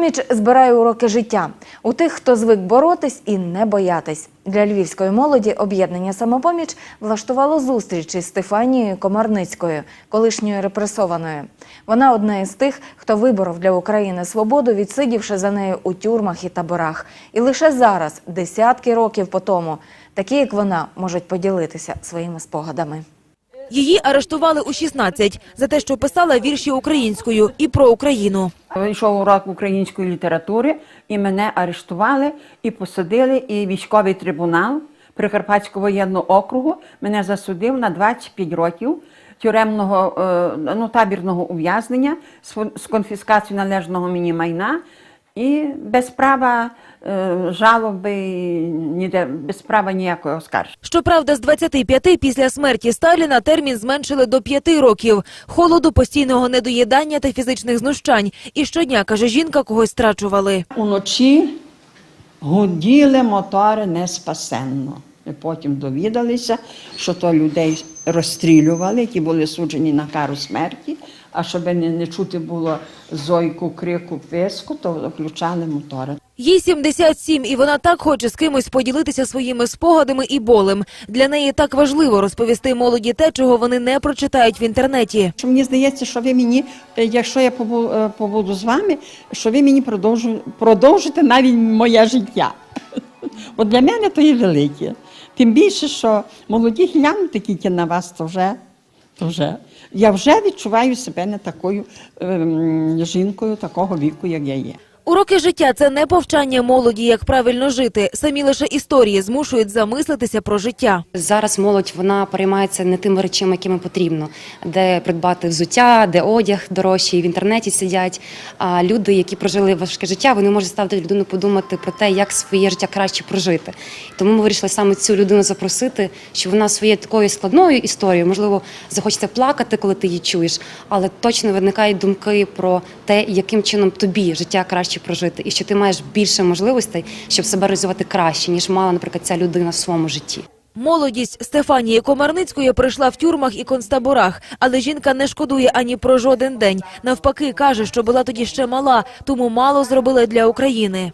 Самопоміч збирає уроки життя у тих, хто звик боротись і не боятись. Для львівської молоді об'єднання самопоміч влаштувало зустріч із Стефанією Комарницькою, колишньою репресованою. Вона одна із тих, хто виборов для України свободу, відсидівши за нею у тюрмах і таборах. І лише зараз, десятки років по тому, такі як вона можуть поділитися своїми спогадами. Її арештували у 16 за те, що писала вірші українською і про Україну. Йшов урок української літератури, і мене арештували і посадили, і військовий трибунал Прикарпатського воєнного округу мене засудив на 25 років тюремного е, ну, табірного ув'язнення з конфіскацією належного мені майна і без права е, жалоби, ніде без права ніякого оскарження. Щоправда, з 25 після смерті Сталіна термін зменшили до 5 років. Холоду, постійного недоїдання та фізичних знущань. І щодня, каже жінка, когось страчували. Уночі гуділи мотори неспасенно. Потім довідалися, що то людей розстрілювали, які були суджені на кару смерті. А щоб не, не чути було зойку, крику, писку, то включали мотори. Їй 77, і вона так хоче з кимось поділитися своїми спогадами і болем. Для неї так важливо розповісти молоді те, чого вони не прочитають в інтернеті. Що мені здається, що ви мені, е, якщо я е, побуду з вами, що ви мені продовжу, продовжите навіть моє життя. От для мене то є велике. Тим більше, що молоді глянути тільки на вас, то вже, то вже. Я вже відчуваю себе не такою ем, жінкою такого віку, як я є. Уроки життя це не повчання молоді, як правильно жити. Самі лише історії змушують замислитися про життя. Зараз молодь вона переймається не тими речами, якими потрібно, де придбати взуття, де одяг дорожчий, в інтернеті сидять. А люди, які прожили важке життя, вони можуть ставити людину подумати про те, як своє життя краще прожити. Тому ми вирішили саме цю людину запросити, що вона своєю такою складною історією, можливо, захочеться плакати, коли ти її чуєш, але точно виникають думки про те, яким чином тобі життя краще прожити, і що ти маєш більше можливостей, щоб себе розвивати краще, ніж мала, наприклад, ця людина в своєму житті. Молодість Стефанії Комарницької прийшла в тюрмах і концтаборах, але жінка не шкодує ані про жоден день. Навпаки, каже, що була тоді ще мала, тому мало зробила для України.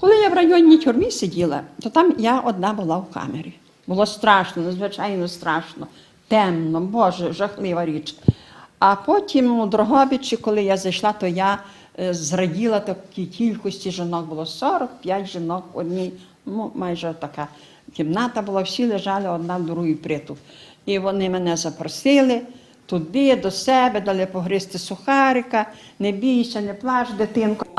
Коли я в районній тюрмі сиділа, то там я одна була в камері. Було страшно, надзвичайно страшно, темно, Боже, жахлива річ. А потім у Дрогобичі, коли я зайшла, то я зраділа такій кількості жінок. Було 45 жінок одній, ну, майже така кімната була, всі лежали одна в другій приту. І вони мене запросили туди, до себе, дали погризти сухарика, не бійся, не плач, дитинко.